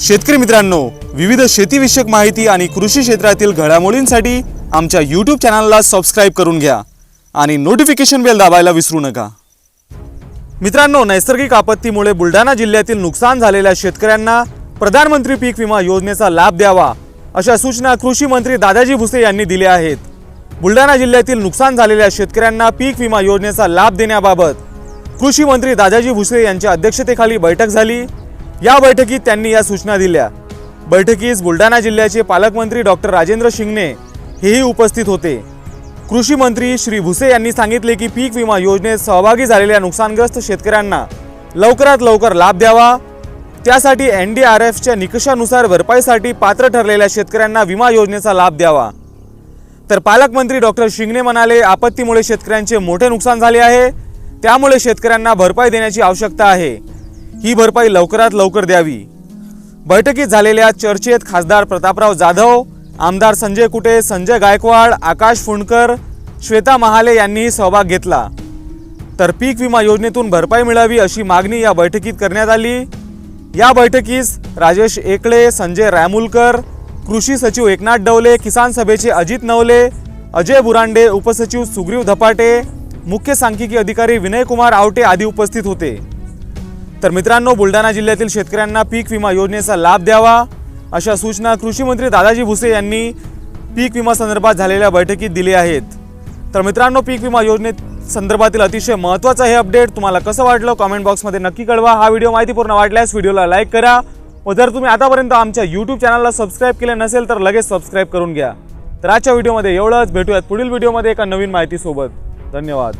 शेतकरी मित्रांनो विविध शेतीविषयक माहिती आणि कृषी क्षेत्रातील घडामोडींसाठी आमच्या यूट्यूब चॅनलला सबस्क्राईब करून घ्या आणि नोटिफिकेशन बेल दाबायला विसरू नका. मित्रांनो नैसर्गिक आपत्तीमुळे बुलढाणा जिल्ह्यातील नुकसान झालेल्या शेतकऱ्यांना प्रधानमंत्री पीक विमा योजनेचा लाभ द्यावा अशा सूचना कृषी मंत्री दादाजी भुसे यांनी दिल्या आहेत. बुलढाणा जिल्ह्यातील नुकसान झालेल्या शेतकऱ्यांना पीक विमा योजनेचा लाभ देण्याबाबत कृषी मंत्री दादाजी भुसे यांच्या अध्यक्षतेखाली बैठक झाली. या बैठकीत त्यांनी या सूचना दिल्या. बैठकीस बुलढाणा जिल्ह्याचे पालकमंत्री डॉक्टर राजेंद्र शिंगणे हेही उपस्थित होते. कृषी मंत्री श्री भुसे यांनी सांगितले की पीक विमा योजनेत सहभागी झालेल्या नुकसानग्रस्त शेतकऱ्यांना लवकरात लवकर लाभ द्यावा. त्यासाठी एन डी आर एफच्या निकषानुसार भरपाईसाठी पात्र ठरलेल्या शेतकऱ्यांना विमा योजनेचा लाभ द्यावा. तर पालकमंत्री डॉक्टर शिंगणे म्हणाले आपत्तीमुळे शेतकऱ्यांचे मोठे नुकसान झाले आहे. त्यामुळे शेतकऱ्यांना भरपाई देण्याची आवश्यकता आहे. ही भरपाई लवकरात लवकर द्यावी. बैठकीत झालेल्या चर्चेत खासदार प्रतापराव जाधव आमदार संजय कुटे संजय गायकवाड आकाश फुंडकर श्वेता महाले यांनीही सहभाग घेतला. तर पीक विमा योजनेतून भरपाई मिळावी अशी मागणी या बैठकीत करण्यात आली. या बैठकीस राजेश एकळे संजय रायमुलकर कृषी सचिव एकनाथ डवले किसान सभेचे अजित नवले अजय बुरांडे उपसचिव सुग्रीव धपाटे मुख्य सांख्यिकी अधिकारी विनय कुमार आवटे आदी उपस्थित होते. तर मित्रांनो बुलढाणा जिल्ह्यातील शेतकऱ्यांना पीक विमा योजनेचा लाभ द्यावा अशा सूचना कृषी मंत्री दादाजी भुसे यांनी पीक विमा संदर्भात झालेल्या बैठकीत दिली आहेत. तर मित्रांनो पीक विमा योजनेत संदर्भातील अतिशय महत्त्वाचं हे अपडेट तुम्हाला कसं वाटलं कॉमेंट बॉक्समध्ये नक्की कळवा. हा व्हिडिओ माहितीपूर्ण वाटल्यास व्हिडिओला लाईक करा. व जर तुम्ही आतापर्यंत आमच्या यूट्यूब चॅनलला सबस्क्राईब केले नसेल तर लगेच सबस्क्राईब करून घ्या. तर आजच्या व्हिडिओमध्ये एवढंच. भेटूयात पुढील व्हिडिओमध्ये एका नवीन माहितीसोबत. धन्यवाद.